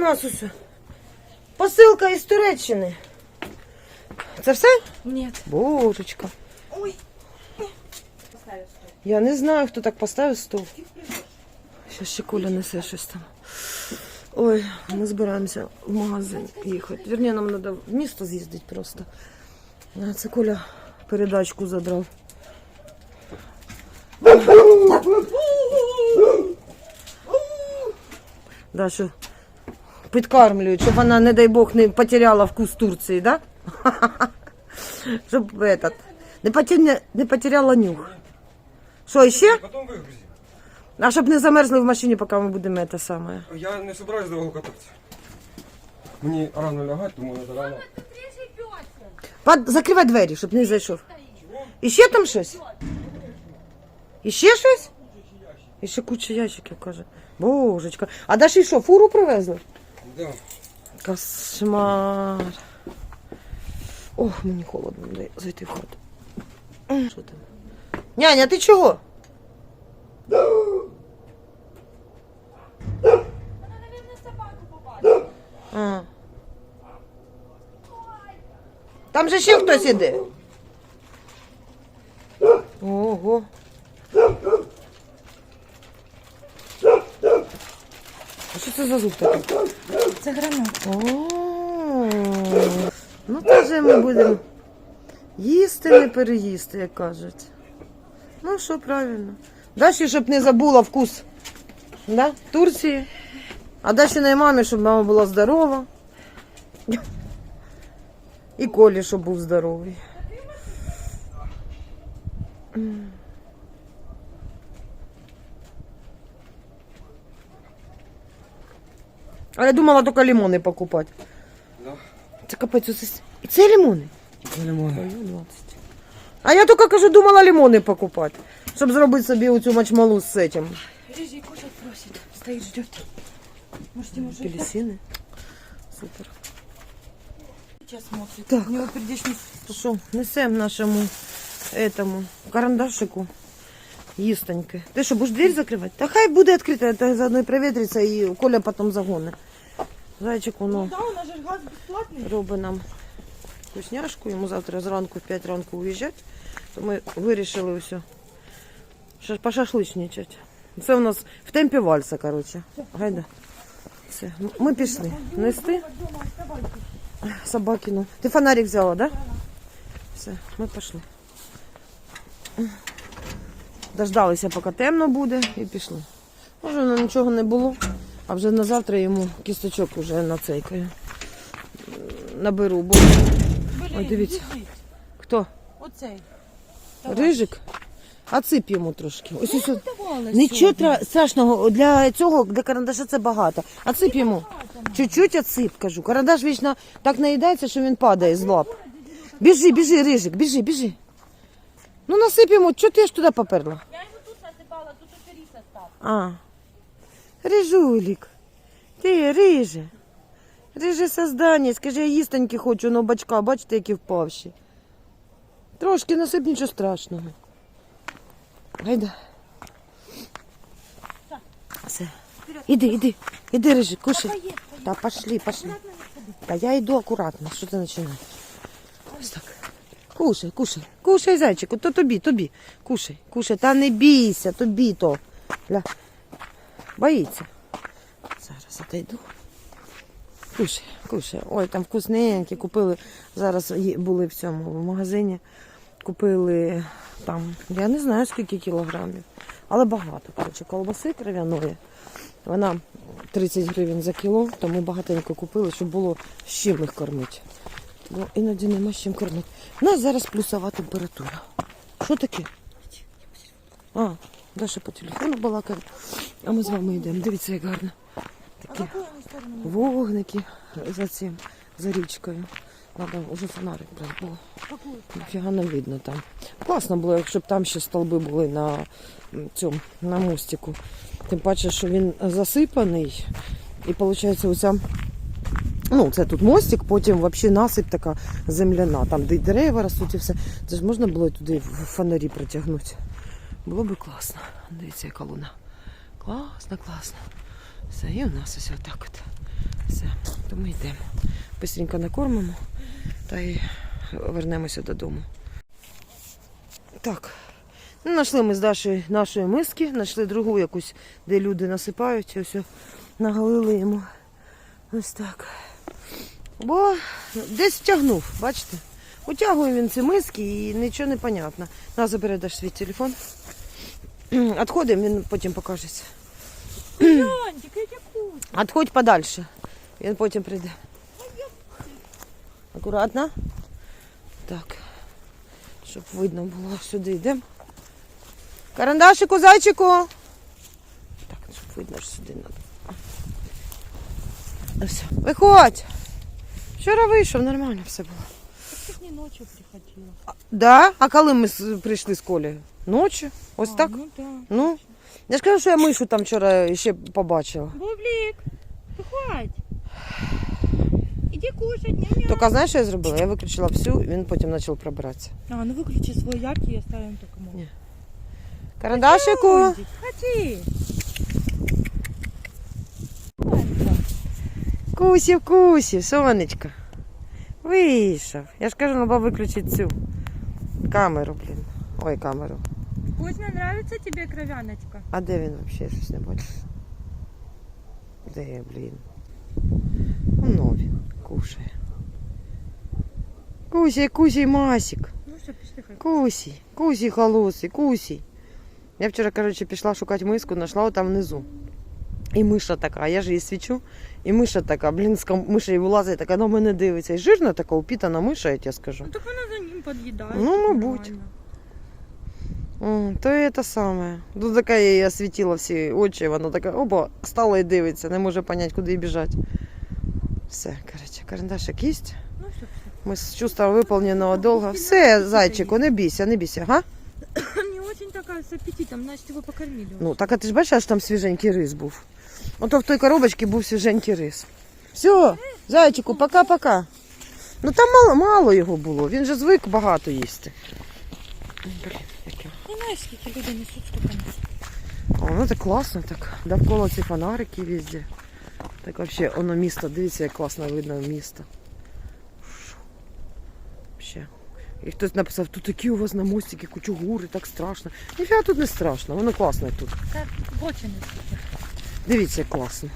нас усе. Посилка із Туреччини. Це все? Нет. Божечка. Ой. Я не знаю, хто так поставив стол. Щас ще Коля несе щось там. Ой, ми збираємося в магазин їхати. Вірні, нам треба в місто з'їздити просто. Це Коля передачку задрав. Да, що підкармлюють, щоб вона, не дай Бог, не потеряла вкус Турції, да? Щоб этот, не, потеря... не потеряла нюх. Що, ще? А щоб не замерзли в машині, поки ми будемо те саме. Я не собираюсь довго кататися. Мені рано лягати, тому треба рано. Под... Закривай двері, щоб не зайшов. І ще там щось? І ще щось? І ще куча ящиків, каже. Божечка. А Даші що, фуру привезли? Да. Кошмар. Ох, мені холодно, дай зайти в хату. Що там? Няня, ти чого? А. Там же ще хтось іде. Ого. А що це за звук такий? Це гранат. О, Ну, теж ми будемо їсти, не переїсти, як кажуть. Ну, що правильно. Даші, щоб не забула вкус да? Турції. А Даші мамі, щоб мама була здорова. І Колі, щоб був здоровий. А я думала тільки лимони покупати. Да. Це капець, оце... с- і це лимони. Не можу. Ой, 20. А я тільки кажу, думала лимони покупати, щоб зробити собі оцю мачмалу з цим. Рыжий кушать просит. Стоит, ждет. Может, ему уже Апельсини. Супер. сейчас смотрит. Так. У него передечный Що, несемо нашому этому карандашику їстоньки. Ти що, будеш двері закривати? Та хай буде відкрита, та заодно і провітриться, і Коля потім загоне. Зайчик, воно. Да, у нас газ бесплатный. робить нам вкусняшку. Йому завтра зранку в 5 ранку уїжджати. То ми вирішили все. Ша- Пошашличничати. Це у нас в темпі вальса, коротше. Гайда. Все. Ми пішли. Нести собакину. Ти фонарик взяла, да? Все, ми пішли. Дождалися, поки темно буде, і пішли. Може, воно нічого не було, а вже на завтра йому кісточок уже нацейкаю наберу, бо Ой, дивіться. хто? Оцей. Рижик? А цип йому трошки. Ось ось. ось. Нічого тра- страшного для цього, для карандаша це багато. А цип йому. Чуть-чуть оцип, кажу. Карандаш вічно так наїдається, що він падає з лап. Біжи, біжи, рижик, біжи, біжи. Ну насип йому, чого ти ж туди поперла? Я ему тут насыпала, тут рис остался. А. Рижулік. Ти, риже. Риже создання. Скажи, я їстоньки хочу, но бачка, бачите, які впавші. Трошки насип, нічого страшного. Гайда. Все. Іди, іди, іди, рижик, кушай. Та пошли, пошли. Та я йду акуратно, що ти починаєш? Ось так. Кушай, кушай, кушай, зайчику, то тобі, тобі. Кушай, кушай, та не бійся, тобі то. Ля. Боїться. Зараз отойду. Кушай, кушай. Ой, там вкусненькі. Купили. Зараз були в цьому в магазині. Купили там, я не знаю скільки кілограмів, але багато. Коротше, колбаси кров'яної. Вона 30 гривень за кіло, тому багатенько купили, щоб було з чим їх кормити. Бо іноді нема з чим кормити. У нас зараз плюсова температура. Що таке? А, Даша по телефону балакає, а ми з вами йдемо. Дивіться, як гарно. Такі вогники за цим, за річкою. Надо вже фонарик брати, бо ніфіга не видно там. Класно було, якщо б там ще столби були на цьому, на мостику. Тим паче, що він засипаний. І виходить, оця Ну, це тут мостик, потім взагалі насип така земляна, там де й дерева ростуть і все. Це ж можна було туди фонарі протягнути. Було б класно. Дивіться, яка луна. Класно, класно. Все, і у нас ось отак от. Все, то ми йдемо. Бистренько накормимо та й вернемося додому. Так. Ну, знайшли ми з Дашою нашої миски, знайшли другу якусь, де люди насипають, ось нагалили йому. Ось так. Бо десь втягнув, бачите? Утягує він ці миски і нічого не понятно. На, забери Даш свій телефон. Відходимо, він потім покажеться. Отходь подальше. Він потім прийде. Акуратно. Так. Щоб видно було. Сюди йдемо. Карандашику, зайчику. Так, щоб видно, що сюди треба. Все. Виходь. Вчора вийшов, нормально все було Ты ж не ночью приходила. Да? А коли ми з- прийшли з Колею? Ночі? Ось А, так? Ну да. Ну. Я ж кажу, що я мишу там вчора ще побачила. Бублик, выходь. Иди кушать, ням Тільки знаєш, що я зробила? Я виключила всю, він потім почав пробиратися. А, ну выключи свой яркий и оставим только мой. Не. Карандашику. Ходи. Ходи. Кусів, кусів, сонечко. Вийшов. Я ж кажу, треба виключити цю камеру, блін. Ой, камеру. Вкусно нравится тебе кровяночка? А де він взагалі? Я щось не бачу. Де я, блін? Воно він кушає. Кусій, кусій, масік. Ну все, пішли хай. Кусій, кусій холосий, кусій. Я вчора, коротше, пішла шукати миску, знайшла там внизу. І миша така, я ж її свічу, і миша така, блін, миша і вилазить, така на мене дивиться. І жирна така, упітана миша, я тебе скажу. Ну так вона за ним подъедает. Ну, мабуть. О, то і те саме. Тут така я її освітила всі очі, вона така, опа, стала і дивиться, не може зрозуміти, куди біжати. Все, коротше, карандашик їсть. Ну все, все. Ми з чувства виповненого долга. Все, зайчику, не бійся, не бійся, га? Очень такая с аппетитом, значит его покормили. Ну, так а ти ж бачиш, аж там свіженький рис був. Ото в той коробочці був свіженький рис. Все, зайчику, пока-пока. Ну там мало, мало його було, він же звик багато їсти. Блін, яке. Не знаешь, сколько людей несут, столько несут. А воно так класно, так. Довкола ці фонарики везде. Так взагалі, воно місто, дивіться, як класно видно місто. Шо. І хтось написав, тут такі у вас на мостики кучугури, так страшно. Ніфіга тут не страшно, воно класно тут. Так, очень несут. Дивіться, як класно.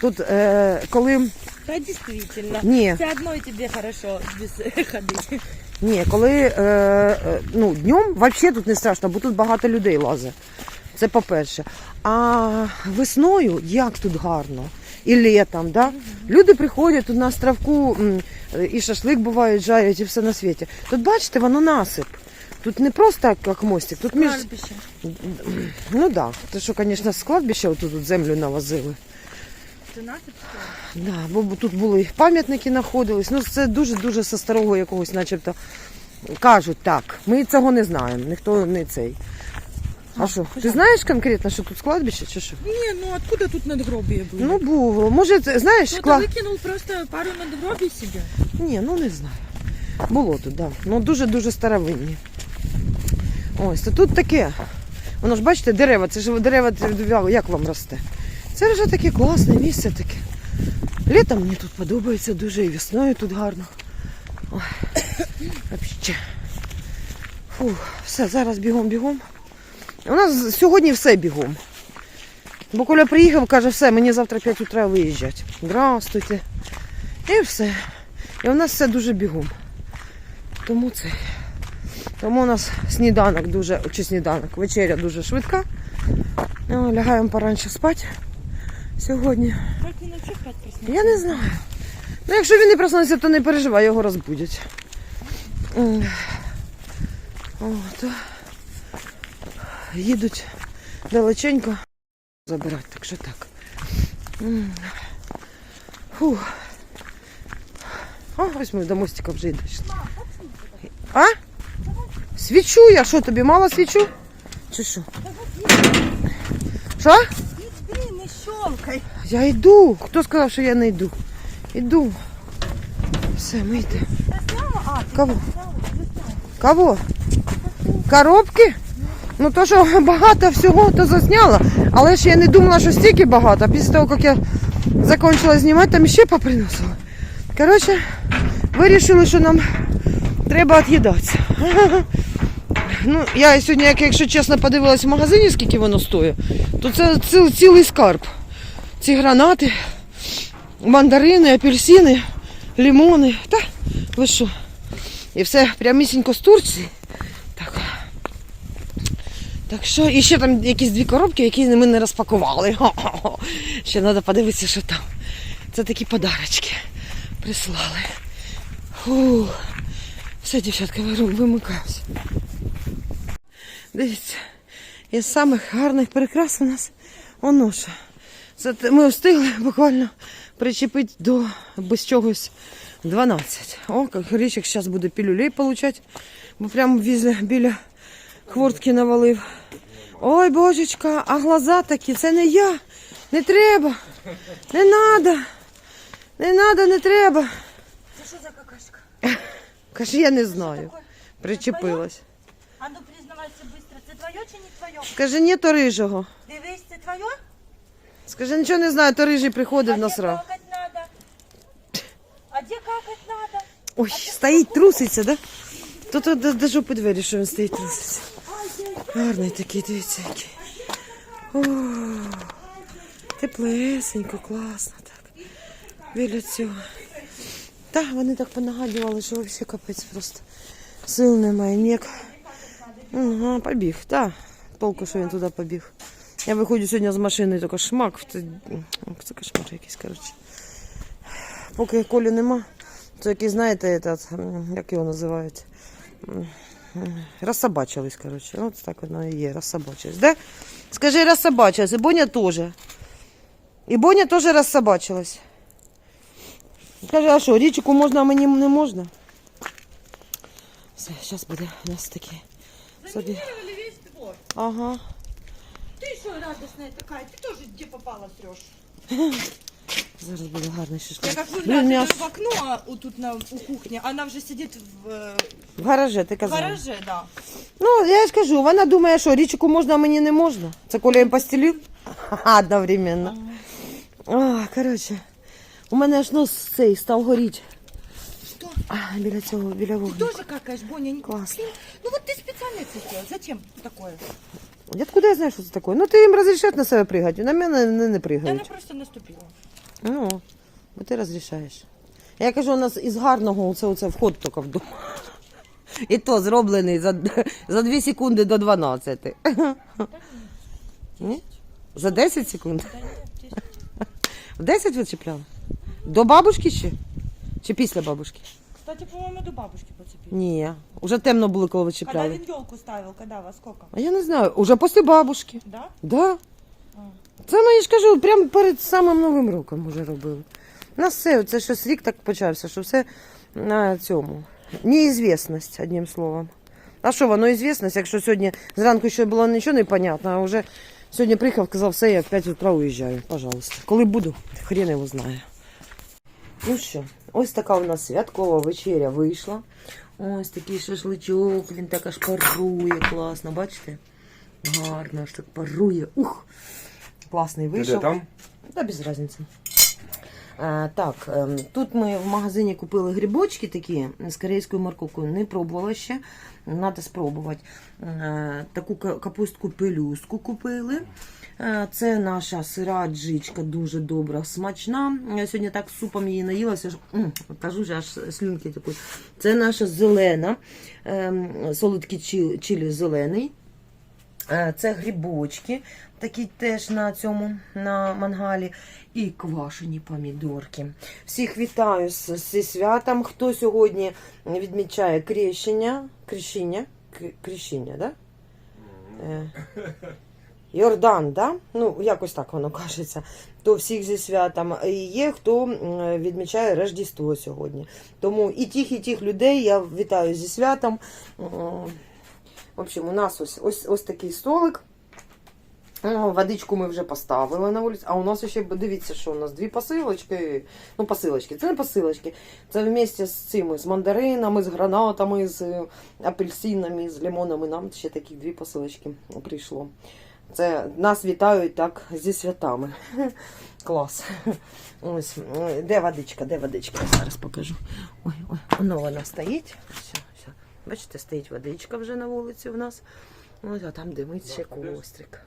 Тут, е, коли. Да, действительно. Ні, Все одно тебе хорошо без ходить. ні, коли е, е, ну, днем взагалі тут не страшно, бо тут багато людей лазить. Це по-перше. А весною як тут гарно. І літом, да? Люди приходять тут на островку і шашлик буває, жарять, і все на світі. Тут бачите, воно насип. Тут не просто як мостик, тут між. Кладбище. Ну так, да. то що, звісно, з кладбища тут землю навозили. 13 что Да, бо тут були пам'ятники знаходились. Ну, це дуже-дуже со старого якогось, начебто, кажуть так. Ми цього не знаємо, ніхто не цей. А що, ти знаєш конкретно, що тут складбище чи що? Не, ну откуда тут надгробие было? Ну, було. Може, це, знаєш, Кто-то кла... выкинул просто пару надгробий себе. Ні, ну не знаю. Було тут, да. Ну дуже-дуже старовинні. Ось, то тут таке. Воно ж бачите, дерева, це ж дерева як вам росте? Це вже таке класне місце таке. Літом мені тут подобається дуже і весною тут гарно. Ой, вообще. Фух, все, зараз бігом-бігом. У нас сьогодні все бігом. Бо Коля приїхав, каже, все, мені завтра 5 утра виїжджати. Здравствуйте. І все. І у нас все дуже бігом. Тому це. Тому у нас сніданок дуже, чи сніданок, вечеря дуже швидка. О, лягаємо поранше спати сьогодні. Я не знаю. Ну, якщо він не проснеться, то не переживай, його розбудять. М. Їдуть далеченько забирати, так що так. Фух. О, ось ми до мостика вже й дійшли. А? Свічу я, що тобі мало свічу? Чи що? Що? Иди, не щелкай. Я йду. Хто сказав, що я не йду? Іду. Все, ми йдемо. Кого? Кого? Коробки? Ну то, що багато всього, то засняла. Але ж я не думала, що стільки багато. Після того, як я закончила знімати, там ще поприносила. Коротше, вирішили, що нам треба від'їдатися. Ну, я сьогодні, як, якщо чесно, подивилась в магазині, скільки воно стоїть, то це ціл- цілий скарб. Ці гранати, мандарини, апельсини, лимони. Та ви що? І все прямісінько з Турції. Так. Що, і ще там якісь дві коробки, які ми не розпакували. Хо-хо-хо. Ще треба подивитися, що там. Це такі подарочки прислали. Фу. Все, дівчатка, вимикаюся. Дивіться, із самих гарних прикрас у нас оноша. Ми встигли буквально причепити до без чогось 12. О, як Гречик зараз буде пілюлей получати, бо прямо біля хвортки навалив. Ой, божечка, а глаза такі, це не я. Не треба. Не треба. Не треба, не треба. Це що за какашка? Каже, я не знаю. Причепилась. А ну признавайся швидко, це твоє чи не твоє? Скажи, ні, то рижого. Дивись, це твоє? Скажи, нічого не знаю, то рижий А приходив де насрав. какать надо? А де какать надо? Ой, стоїть, труситься, да? Тут до двері, що він стоїть, труситься. Гарний такий, дивіться, який. Теплесенько, класно так. Біля цього. Та, вони так понагадували, що взагалі капець просто. Сил немає, ніяк. Ага, побіг, так. Толку, що він туди побіг. Я виходжу сьогодні з машини, тільки шмак. Це кошмар якийсь, коротше. Поки Колі нема, то який, знаєте, этот, як його називають? Розсобачились, коротше. От так воно і є, розсобачились. Да? Скажи, розсобачились. І Боня теж. І Боня теж розсобачилась. Скажи, а що, річку можна, а мені не можна? Все, зараз буде у нас таке. Собі. Заминировали весь двор. Ага. Ты что радостная такая? Ты тоже где попала срешь? Зараз буде гарний Я шашлик. как Блін, мені выглядываю аж в окно а, у, тут на, у кухни, она уже сидит в, э, в гаражі, ти в казала. гараже, да. Ну, я ж кажу, вона думає, що річку можна, а мені не можна. Це Коля їм постелив Ха-ха, одновременно. А, коротше, у мене аж нос цей став горіти. Что? А, біля цього, біля Ты вогника. тоже какаешь, Боня? не- Классно. Ну вот ты специально это сделал. Зачем такое? Откуда я знаю, що це таке? Ну, ти їм розрішаєш на себе пригати, на мене не, не Да она пригають. просто наступила. Ну, бо ти розрішаєш. Я кажу, у нас із гарного оце, оце вход тільки вдома. І то зроблений за, за 2 секунди до 12. Ні? За 10 секунд? В 10 вичіпляли? До бабушки ще? Чи після бабушки? Кстати, по-моему, до бабушки поцепили. Ні. Уже темно було, коли Когда вичіпляли. він елку ставил, когда, во сколько? А я не знаю, уже після бабушки. Да? Да. Це ну я ж кажу, прямо перед самим Новим роком уже робили. У нас все, це щось рік так почався, що все на цьому. Неізвісність, одним словом. А що воно ізвісність, якщо сьогодні зранку ще було нічого не а вже сьогодні приїхав, казав, все, я в 5 утра уїжджаю, пожалуйста. Коли буду, хрен його знає. Ну що, ось така у нас святкова вечеря вийшла. Ось такий шашличок, він так аж парує, класно, бачите? Гарно, аж так парує. Ух! Класний Ти де вийшов. там? Та без різниці. А, так, ем, тут ми в магазині купили грибочки такі з корейською морковкою. Не пробувала ще. Треба спробувати. Е, таку капустку пелюстку купили. Е, Це наша сира джичка, дуже добра, смачна. Я сьогодні так супом її наїлася. що, Кажу ж, аж слюнки такі. Це наша зелена, ем, солодкий чилі зелений. Е, Це грибочки, такі теж на цьому на мангалі. І квашені помідорки. Всіх вітаю зі святом. Хто сьогодні відмічає крещення? Крещення? Крещення, да? Е, Йордан, да? Ну, якось так воно кажеться. То всіх зі святом. І є хто відмічає Рождество сьогодні. Тому і тих, і тих людей я вітаю зі святом. В общем, у нас ось, ось, ось такий столик. О, Водичку ми вже поставили на вулиці. А у нас ще, дивіться, що у нас дві посилочки. Ну, посилочки. Це не посилочки. Це вместе з цими, з мандаринами, з гранатами, з е, апельсинами, з лимонами. Нам ще такі дві посилочки прийшло. Це нас вітають так зі святами. Клас. Ось, де водичка, де водичка? Я зараз покажу. Ой, ой, воно вона стоїть. Бачите, стоїть водичка вже на вулиці у нас. Ось, а там димить ще кострик.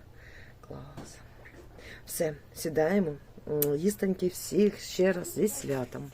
Клас. Все, сідаємо. Їстеньки всіх ще раз зі святом.